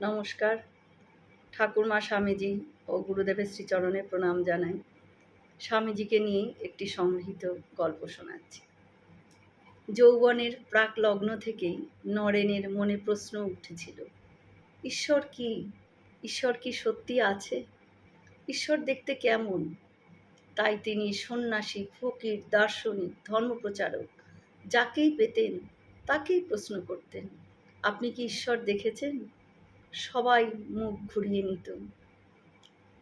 নমস্কার। ঠাকুরমা স্বামীজি ও গুরুদেবের শ্রীচরণে প্রণাম জানাই। স্বামীজিকে নিয়ে একটি সংগৃহীত গল্প শোনাচ্ছি। যৌবনের প্রাক লগ্ন থেকেই নরেনের মনে প্রশ্ন উঠেছিল, ঈশ্বর কি? ঈশ্বর কি সত্যি আছে? ঈশ্বর দেখতে কেমন? তাই তিনি সন্ন্যাসী, ফকির, দার্শনিক, ধর্মপ্রচারক যাকেই পেতেন তাকেই প্রশ্ন করতেন, আপনি কি ঈশ্বর দেখেছেন? সবাই মুখ ঘুরিয়ে নিত।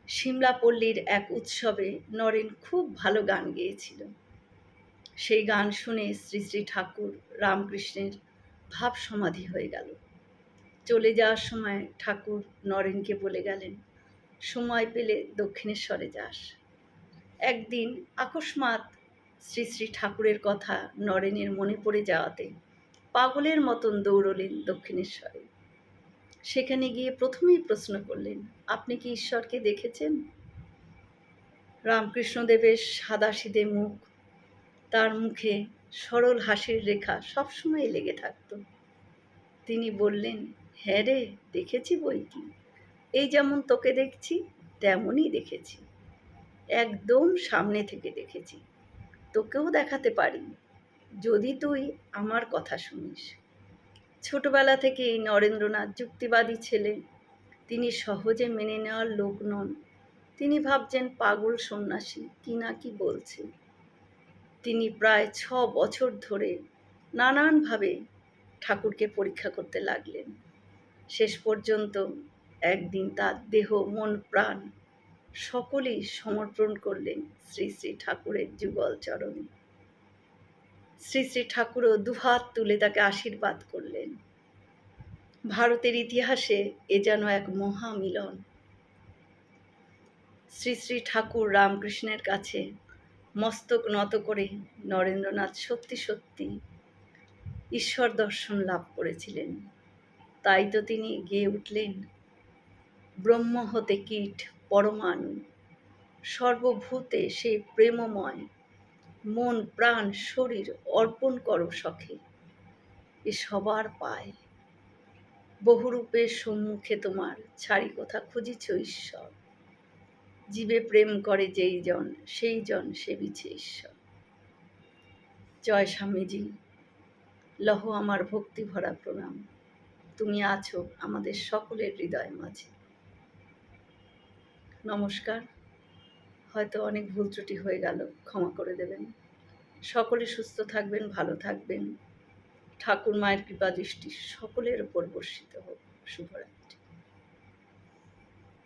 সিমলা পল্লীর এক উৎসবে নরেন খুব ভালো গান গেয়েছিল। সেই গান শুনে শ্রী শ্রী ঠাকুর রামকৃষ্ণের ভাব সমাধি হয়ে গেল। চলে যাওয়ার সময় ঠাকুর নরেনকে বলে গেলেন, সময় পেলে দক্ষিণেশ্বরে যাস। একদিন আকস্মাৎ শ্রী শ্রী ঠাকুরের কথা নরেনের মনে পড়ে যাওয়াতে পাগলের মতন দৌড়লেন দক্ষিণেশ্বরে। সেখানে গিয়ে প্রথমেই প্রশ্ন করলেন, আপনি কি ঈশ্বরকে দেখেছেন? রামকৃষ্ণদেবের সাদাসিদে মুখ, তার মুখে সরল হাসির রেখা সবসময় লেগে থাকত। তিনি বললেন হ্যাঁ রে, দেখেছি বইটি। এই যেমন তোকে দেখছি, তেমনই দেখেছি। একদম সামনে থেকে দেখেছি। তোকেও দেখাতে পারি। যদি তুই আমার কথা শুনিস। ছোটবেলা থেকেই নরেন্দ্রনাথ যুক্তিবাদী ছেলে। তিনি সহজে মেনে নেওয়ার লোক নন। তিনি ভাবছেন পাগল সন্ন্যাসী, কি না কি বলছে। তিনি প্রায় ছ বছর ধরে নানানভাবে ঠাকুরকে পরীক্ষা করতে লাগলেন। শেষ পর্যন্ত একদিন তার দেহ, মন, প্রাণ সকলেই সমর্পণ করলেন শ্রী শ্রী ঠাকুরের যুগল চরণে। শ্রী শ্রী ঠাকুরও দুহাত তুলে তাকে আশীর্বাদ করলেন। ভারতের ইতিহাসে এ যেন এক মহামিলন। শ্রী শ্রী ঠাকুর রামকৃষ্ণের কাছে মস্তক নত করে নরেন্দ্রনাথ সত্যি সত্যি ঈশ্বর দর্শন লাভ করেছিলেন। তাই তো তিনি গেয়ে উঠলেন। ব্রহ্ম হতে কীট, পরমাণু, সর্বভূতে সে প্রেমময় মন, প্রাণ, শরীর অর্পণ করো সখে। এ সবার পায়। বহুরূপের সম্মুখে তোমার ছাড়ি কথা খুঁজিছ ঈশ্বর। জীবে প্রেম করে যেই জন, সেই জন সেবিছে ঈশ্বর। জয় স্বামীজি, লহ আমার ভক্তি ভরা প্রণাম। তুমি আছো আমাদের সকলের হৃদয় মাঝে। নমস্কার। হয়তো অনেক ভুল ত্রুটি হয়ে গেল, ক্ষমা করে দেবেন। সকলে সুস্থ থাকবেন, ভালো থাকবেন। ঠাকুর মায়ের কৃপা দৃষ্টি সকলের উপর বর্ষিত হোক। শুভরাত্রি।